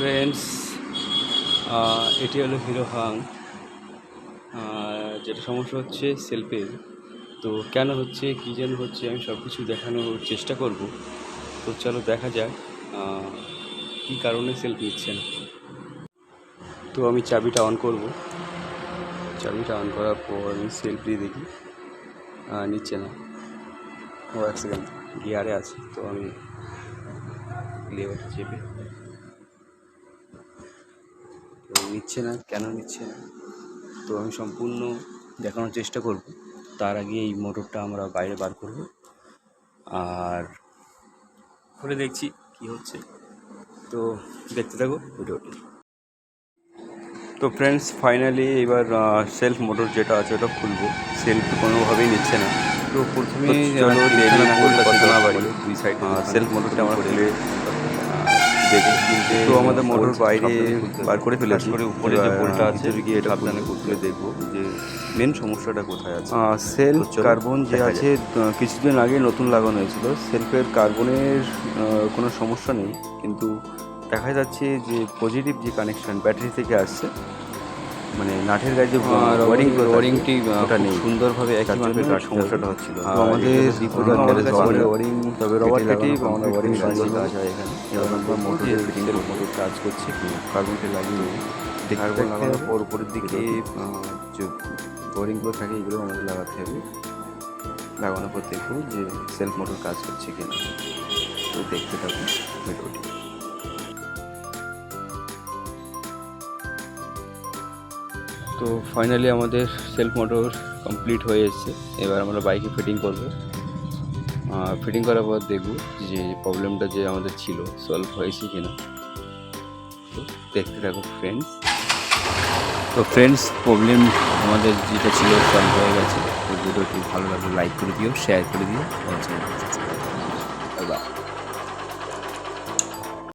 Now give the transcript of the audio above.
আহ, এটি হলো হিরো হাং যেটা সমস্যা হচ্ছে সেলফের। তো কেন হচ্ছে কী যেন হচ্ছে আমি সব কিছু দেখানোর চেষ্টা করব। তো চলো দেখা যাক কী কারণে সেলফ নিচ্ছে না তো আমি চাবিটা অন করব। চাবিটা অন করার পর আমি সেলফি দেখি। নিচ্ছে না। ও এক সেকেন্ড গিয়ারে আছে। তো আমি লেবারটা চেপে তো নিচ্ছে না কেন নিচ্ছে না? তো আমি সম্পূর্ণ দেখানোর চেষ্টা করব। তার আগে এই মোটরটা আমরা বাইরে বার করব। আর খুলে দেখছি কি হচ্ছে। তো দেখতে থাকো ভিডিওটি। তো ফ্রেন্ডস ফাইনালি এবার সেলফ মোটর যেটা আছে ওটা খুলবো। সেলফ কোনোভাবেই নিচ্ছে না। তো প্রথমে চলো দেরি না কথা দুই সাইড সেলফ মোটরটা আমরা খুলে তো আমাদের মোটর বাইরে বার করে ফেলেছি। করে উপরে যে বোল্টটা আছে গিয়ে এটা সাবধানে খুলে দেখব যে মেন সমস্যাটা কোথায় আছে। সেল কার্বন যে আছে কিছুদিন আগে নতুন লাগানো হয়েছিল। সেলফের কার্বনের কোনো সমস্যা নেই। কিন্তু দেখা যাচ্ছে যে পজিটিভ যে কানেকশন ব্যাটারি থেকে আসছে মানে নাটের গায়ে যে ওয়ারিং ওয়ারিংটি ওটা নেই। সুন্দরভাবে একই মাপের সমস্যাটা হচ্ছিল। তো আমাদের ওয়ারিং তবে রবার কেটে আমাদের ওয়ারিং লাগিয়ে কাজ হয় এখানে। এবার আমরা মোটরের ফিটিংয়ের মোটর কাজ করছে কার্বনটি লাগিয়ে কার্বন লাগানোর পর উপরের দিকে যে ওয়ারিংগুলো থাকে এগুলো আমাদের লাগাতে হবে। লাগানোর পর দেখব যে সেলফ মোটর কাজ করছে কিনা। তো দেখতে থাকুন ভিডিওটি তো ফাইনালি আমাদের সেলফ মোটর কমপ্লিট হয়ে এসেছে। এবার আমরা বাইকে ফিটিং করব। ফিটিং করার পর দেখব যে প্রবলেমটা যে আমাদের ছিল সলভ হয়েছে কিনা। তো দেখতে থাকো ফ্রেন্ডস তো ফ্রেন্ডস প্রবলেম আমাদের যেটা ছিল সলভ হয়ে গেছে। তো ভিডিওটি ভালো লাগলে লাইক করে দিও শেয়ার করে দিও। বাই